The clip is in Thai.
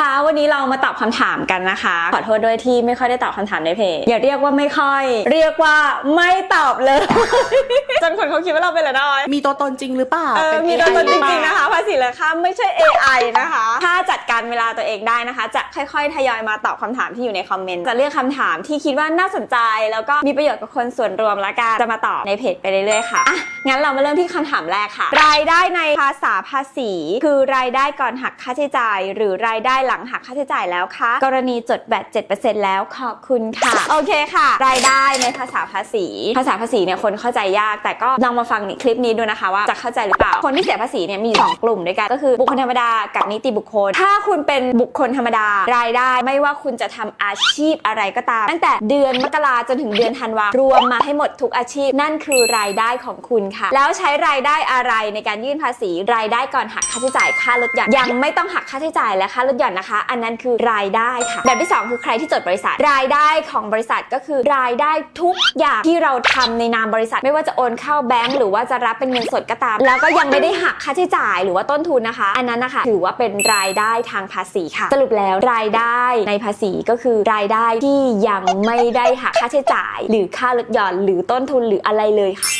ค่ะวันนี้เรามาตอบคำถามกันนะคะ ขอโทษด้วยที่ไม่ค่อยได้ตอบคำถามในเพจอย่าเรียกว่าไม่ค่อย เรียกว่าไม่ตอบเลย จนคนเขาคิดว่าเราเป็นอะไรน้อย มีตัวตนจริงหรือเปล่าเออป็มี AI ตัวตนจหอเปริล่างๆนะคะภาษีเลยค่ะไม่ใช่ AI นะคะ ถ้าจั ดการเวลาตัวเองได้นะคะ จะค่อยๆ ทยอยมาตอบคำถามที่อยู่ในคอมเมนต์ จะเลือกคำถามที่คิดว่าน่าสนใจ แล้วก็มีประโยชน์กับคนส่วนรวมละกัน จะมาตอบในเพจไปเรื่อยๆค่ะอะ งั้นเรามาเริ่มที่คำถามแรกค่ะ รายได้ในภาษาภาษี คือรายได้ก่อนหักค่าใช้จ่าย หรือรายได้หลังหักค่าใช้จ่ายแล้วคะ กรณีจดแบต7%แล้วขอบคุณค่ะ โอเคค่ะ รายได้ในภาษาภาษี ภาษาภาษีเนี่ยคนเข้าใจยาก แต่ก็ลองมาฟังคลิปนี้ดูนะคะว่าจะเข้าใจหรือเปล่า คนที่เสียภาษีเนี่ยมีอยู่สองกลุ่มด้วยกันก็คือบุคคลธรรมดากับนิติบุคคลถ้าาคุณเป็นบุคคลธรรมดารายได้ ไม่ว่าคุณจะทำอาชีพอะไรก็ตาม ตั้งแต่เดือนมกราจนถึงเดือนธันวารวมมาให้หมดทุกอาชีพ นั่นคือรายได้ของคุณค่ะ แล้วใช้รายได้อะไรในการยื่นภาษี รายได้ก่อนหักค่าใช้จ่ายค่าลดหย่อนยังไม่ต้องหักค่าใช้จ่ายและค่าลดหย่อนนะคะ อันนั้นคือรายได้ค่ะ แบบที่สองคือใครที่จดบริษัท รายได้ของบริษัทก็คือรายได้ทุกอย่างที่เราทำในนามบริษัท ไม่ว่าจะโอนเข้าแบงก์หรือว่าจะรับเป็นเงินสดก็ตาม แล้วก็ยังไม่ได้หักค่าใช้จ่าย หรือว่าต้นทุนนะคะ อันนั้นนะคะถือว่าเป็นรายได้ทางภาษีค่ะ สรุปแล้วรายได้ในภาษีก็คือรายได้ที่ยังไม่ได้หักค่าใช้จ่าย หรือค่าลดหย่อนหรือต้นทุนหรืออะไรเลยค่ะ